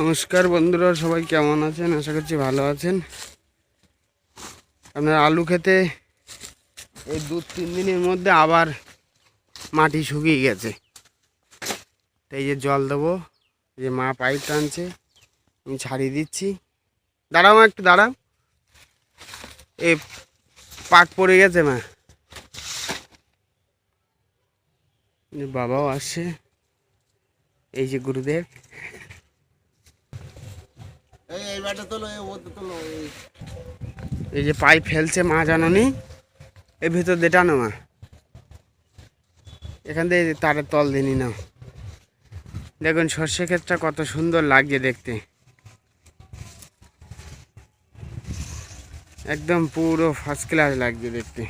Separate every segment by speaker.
Speaker 1: নমস্কার বন্ধুরা, সবাই কেমন আছেন? আশা করছি ভালো আছেন। আপনার আলু খেতে এই দু তিন দিনের মধ্যে আবার মাটি শুকিয়ে গেছে। তাই যে জল দেবো যে মা পাইপ টানছে, আমি ছাড়িয়ে দিচ্ছি। দাঁড়াও একটু দাঁড়াও। এ পাক পড়ে গেছে মা। বাবাও আসছে। এই যে গুরুদেব
Speaker 2: এই
Speaker 1: যে পাইপ ফেলছে মা জাননি, এর ভিতর দিয়ে টানো মা। এখান থেকে তারের তল দিনি না দেখুন, সর্ষে ক্ষেতটা কত সুন্দর লাগছে দেখতে। একদম পুরো ফার্স্ট ক্লাস লাগছে দেখতে।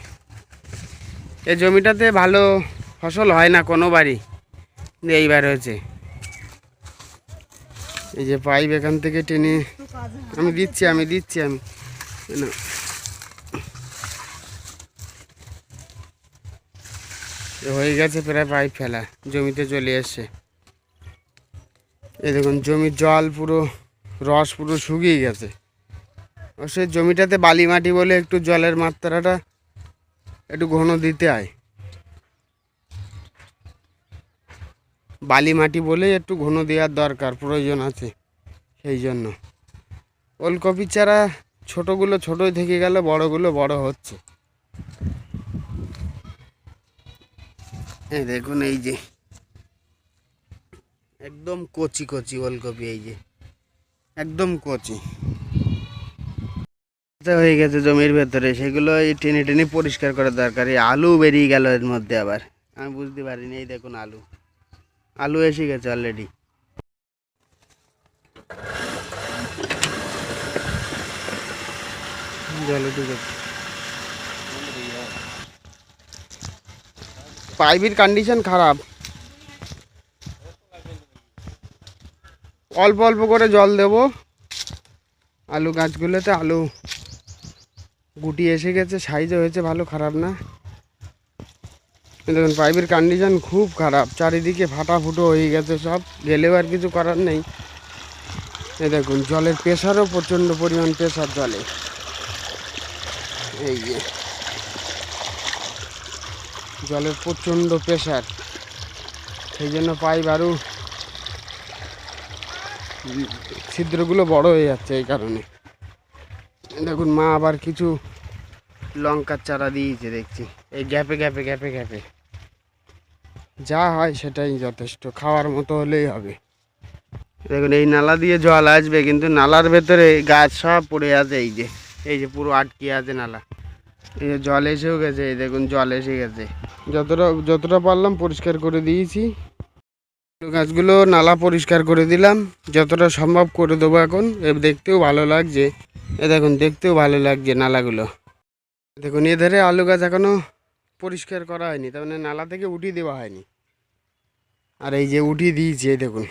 Speaker 1: এই জমিটাতে ভালো ফসল হয় না কোনো বাড়ি এইবার হয়েছে। এই যে পাইপ এখান থেকে টেনে আমি দিচ্ছি আমি দিচ্ছি, আমি। না হয়ে গেছে প্রায় পাইপ ফেলা, জমিতে চলে এসছে। এই দেখুন, জমির জল পুরো, রস পুরো শুকিয়ে গেছে। অবশ্যই জমিটাতে বালি মাটি বলে একটু জলের মাত্রাটা একটু ঘন দিতে হয়। বালি মাটি বলে একটু ঘন দেওয়ার দরকার, প্রয়োজন আছে সেই জন্য। ওলকপি চারা ছোটোগুলো ছোটোই থেকে গেলে বড়গুলো বড় হচ্ছে। এই দেখুন এই যে, একদম কচি কচি ওলকপি এই যে, একদম কচি। হয়ে গেছে জমির ভেতরে, সেগুলো এই টেনে টেনে পরিষ্কার করা দরকার। এই আলু বেরিয়ে গেল এর মধ্যে আবার, আমি বুঝতে পারিনি, এই দেখুন আলু। আলু এসে গেছে অলরেডি জলে পাইপের কন্ডিশন খারাপ। অল্প অল্প করে জল দেব। আলু গাছগুলোতে আলু গুটি এসে গেছে সাইজও হয়েছে ভালো, খারাপ না। দেখুন পাইপের কন্ডিশন খুব খারাপ। চারিদিকে ফাটা ফুটো হয়ে গেছে সব। গেলেও আর কিছু করার নেই। এ দেখুন, জলের প্রেশারও প্রচণ্ড পরিমাণ প্রেশার জলে। এই যে, জলের প্রচণ্ড প্রেশার সেই জন্য পাইপ আরও ছিদ্রগুলো বড় হয়ে যাচ্ছে এই কারণে। দেখুন, মা আবার কিছু লঙ্কার চারা দিয়েছে, দেখছি। এই গ্যাপে গ্যাপে গ্যাপে গ্যাপে যা হয় সেটাই যথেষ্ট খাওয়ার মতো হলেই হবে। দেখুন এই নালা দিয়ে জল আসবে কিন্তু নালার ভেতরে গাছ সব পড়ে আছে এই যে এই যে পুরো আটকে আছে নালা। এই যে জল এসেও গেছে এই দেখুন জল এসে গেছে। যতটা যতটা পারলাম পরিষ্কার করে দিয়েছি। গাছগুলো নালা পরিষ্কার করে দিলাম যতটা সম্ভব করে দেবো এখন। এ দেখতেও ভালো লাগছে এ দেখুন দেখতেও ভালো লাগছে নালাগুলো। দেখুন এ এধারে আলু গাছ এখনও পরিষ্কার করা হয়নি, তার মানে নালা থেকে উঠিয়ে দেওয়া হয়নি। আর এই যে উঠিয়ে দিয়েছি, এই দেখুন,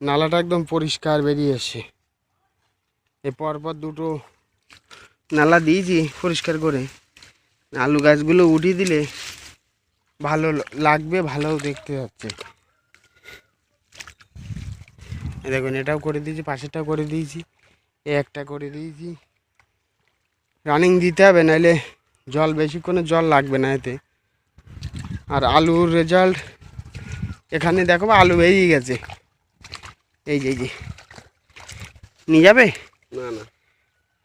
Speaker 1: নালাটা একদম পরিষ্কার বেরিয়ে এসছে। এ পরপর দুটো নালা দিয়েছি পরিষ্কার করে। আলু গাছগুলো উঠিয়ে দিলে ভালো লাগবে ভালো দেখতে যাচ্ছে দেখুন, এটাও করে দিয়েছি, পাশেরটাও করে দিয়েছি, এ একটা করে দিয়েছি। রানিং দিতে হবে, নাহলে জল বেশিক্ষণে জল লাগবে না এতে। আর আলুর রেজাল্ট এখানে দেখো আলু বেরিয়ে গেছে। এই যে এই যে। নিয়ে যাবে?
Speaker 2: না না।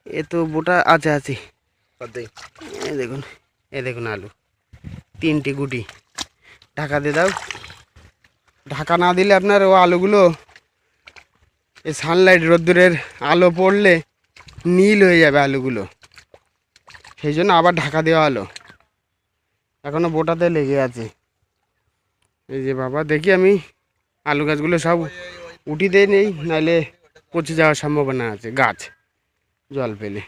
Speaker 1: এ তো বোটা আছে আছে। এই দেখুন এ দেখুন আলু। তিনটে গুটি। ঢাকা দিয়ে দাও। ঢাকা না দিলে আপনার ও আলুগুলো এই সানলাইট রোদ্দুরের আলো পড়লে নীল হয়ে যাবে আলুগুলো। সেই জন্য আবার ঢাকা দেওয়া হলো। এখনও বোটাতে লেগে আছে। এই যে বাবা, দেখি আমি আলু গাছগুলো সব উঠিতে নেই নাহলে পচে যাওয়ার সম্ভাবনা আছে, গাছ, জল পেলে।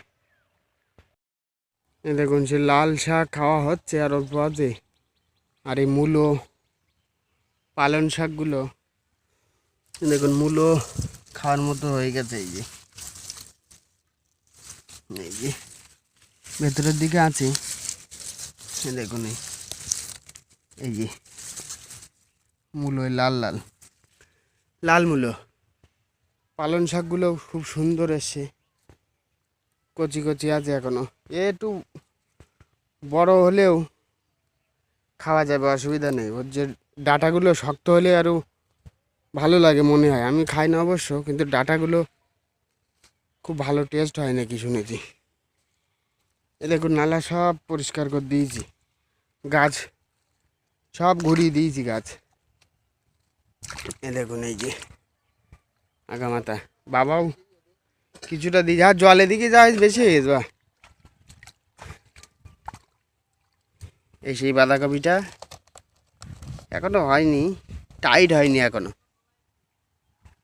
Speaker 1: দেখুন, সে লাল শাক খাওয়া হচ্ছে আর অল্প আছে। আর এই মূলো পালন শাকগুলো দেখুন, মূলো খাওয়ার মতো হয়ে গেছে, এই যে। এই যে। ভেতরের দিকে আছে। দেখুন এই যে মূলো লাল লাল। লাল মূলো। পালন শাকগুলো খুব সুন্দর এসছে। কচি কচি আছে এখনও। এ একটু বড় হলেও খাওয়া যাবে, অসুবিধা নেই। ওর যে ডাটাগুলো শক্ত হলে আরও ভালো লাগে মনে হয়। আমি খাই না অবশ্য, কিন্তু ডাটাগুলো খুব ভালো টেস্ট হয় নাকি শুনেছি। এ দেখুন, নালা সব পরিষ্কার করে দিয়েছি। গাছ, সব ঘুরিয়ে দিয়েছি গাছ। এ দেখুন, এই যে আগামাতা। বাবাও কিছুটা দিয়ে যা, জলে দিকে যা বেশি হয়ে বা এই সেই বাঁধাকপিটা এখনও হয়নি টাইট হয়নি এখনও।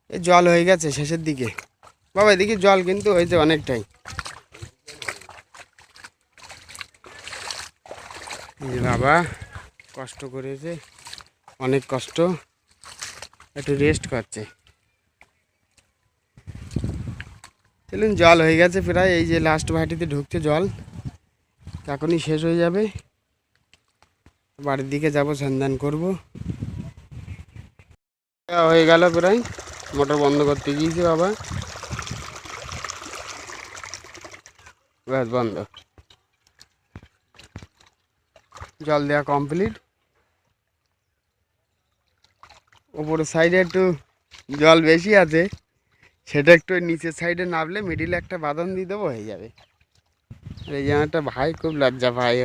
Speaker 1: এ জল হয়ে গেছে শেষের দিকে। বাবা, এদিকে জল কিন্তু হয়েছে অনেকটাই। বাবা, কষ্ট করেছে, অনেক কষ্ট, একটু রেস্ট করছে। চলুন জল হয়ে গেছে প্রায়, এই যে লাস্ট ভাটিতে ঢুকছে জল, এখনই শেষ হয়ে যাবে। বাড়ির দিকে যাব, সন্ধান করব। হয়ে গেল প্রায়, মোটর বন্ধ করতে গিয়েছি বাবা। ব্যাস বন্ধ। জল দেওয়া কমপ্লিট ওপরের সাইডে একটু জল বেশি আছে, সেটা একটু নিচের সাইডে নামলে মিডিলে একটা বাদাম দিয়ে দেবো, হয়ে যাবে। এই যে একটা ভাই, খুব লজ্জা ভাই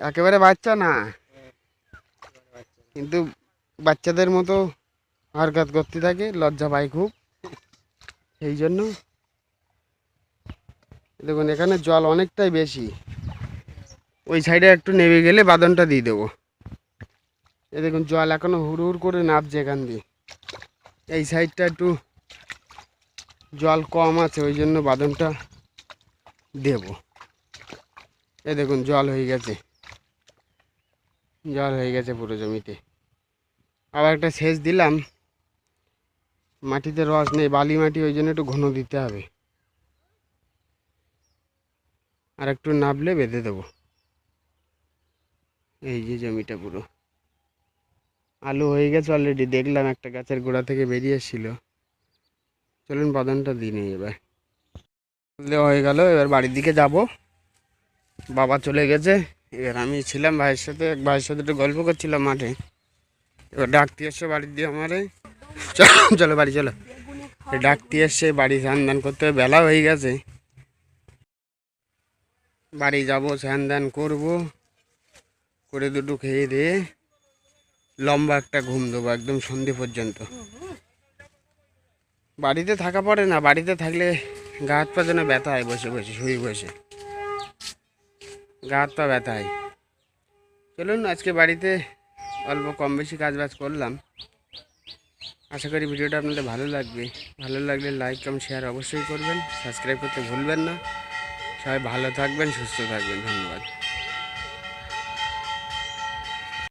Speaker 1: একেবারে বাচ্চা না। কিন্তু বাচ্চাদের মতো হরকত করতে থাকে, লজ্জা পায় খুব। সেই জন্য। দেখুন, এখানে জল অনেকটাই বেশি। ওই সাইডে একটু নেমে গেলে বাদনটা দিয়ে দেবো। এ দেখুন, জল এখনও হুড় হুড় করে নামছে এখান দিয়ে। এই সাইডটা একটু জল কম আছে, ওই জন্য বাদনটা দেব। এ দেখুন, জল হয়ে গেছে। জল হয়ে গেছে পুরো জমিতে। আবার একটা সেচ দিলাম। মাটিতে রস নেই, বালি মাটি, ওই জন্য একটু ঘন দিতে হবে। আর একটু নাবলে বেঁধে দেবো। এই যে জমিটা পুরো। আলু হয়ে গেছে অলরেডি দেখলাম একটা গাছের গোড়া থেকে বেরিয়ে এসেছিল। চলুন বাদানটা দিই নেই এবার। দেওয়া হয়ে গেল, এবার বাড়ির দিকে যাব। বাবা চলে গেছে, এবার আমি ছিলাম ভাইয়ের সাথে এক ভাইয়ের সাথে একটু গল্প করছিলাম মাঠে। এবার ডাকতে এসছে বাড়ির দিয়ে আমারে। চলো বাড়ি, চলো। ডাকতে এসছে বাড়ি স্নান দান করতে বেলা হয়ে গেছে। বাড়ি যাব, স্নান দান করব। করে দুটো খেয়ে দিয়ে লম্বা একটা ঘুম দেবো একদম সন্ধে পর্যন্ত। বাড়িতে থাকা পড়ে না, বাড়িতে থাকলে গা হাত পা যেন ব্যথা হয়, বসে বসে, শুয়ে বসে। গা হাত পা ব্যথা হয়। চলুন, আজকে বাড়িতে অল্প কম বেশি কাজ বাজ করলাম। আশা করি ভিডিওটা আপনাদের ভালো লাগবে। ভালো লাগলে লাইক কমেন্ট শেয়ার অবশ্যই করবেন। সাবস্ক্রাইব করতে ভুলবেন না। সবাই ভালো থাকবেন, সুস্থ থাকবেন। ধন্যবাদ।